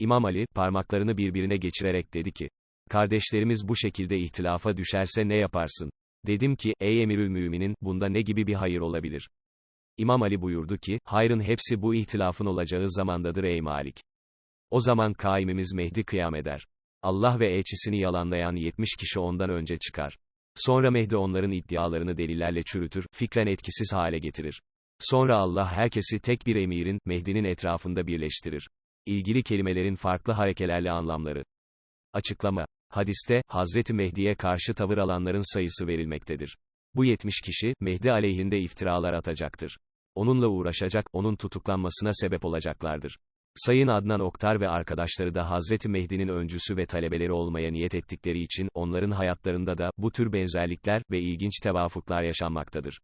İmam Ali, parmaklarını birbirine geçirerek dedi ki, kardeşlerimiz bu şekilde ihtilafa düşerse ne yaparsın? Dedim ki, ey emirül müminin, bunda ne gibi bir hayır olabilir? İmam Ali buyurdu ki, hayrın hepsi bu ihtilafın olacağı zamandadır ey Malik. O zaman kaimimiz Mehdi kıyam eder. Allah ve elçisini yalanlayan 70 kişi ondan önce çıkar. Sonra Mehdi onların iddialarını delillerle çürütür, fikren etkisiz hale getirir. Sonra Allah herkesi tek bir emirin, Mehdi'nin etrafında birleştirir. İlgili kelimelerin farklı harekelerle anlamları. Açıklama. Hadiste, Hazreti Mehdi'ye karşı tavır alanların sayısı verilmektedir. Bu 70 kişi, Mehdi aleyhinde iftiralar atacaktır. Onunla uğraşacak, onun tutuklanmasına sebep olacaklardır. Sayın Adnan Oktar ve arkadaşları da Hazreti Mehdi'nin öncüsü ve talebeleri olmaya niyet ettikleri için, onların hayatlarında da, bu tür benzerlikler ve ilginç tevafuklar yaşanmaktadır.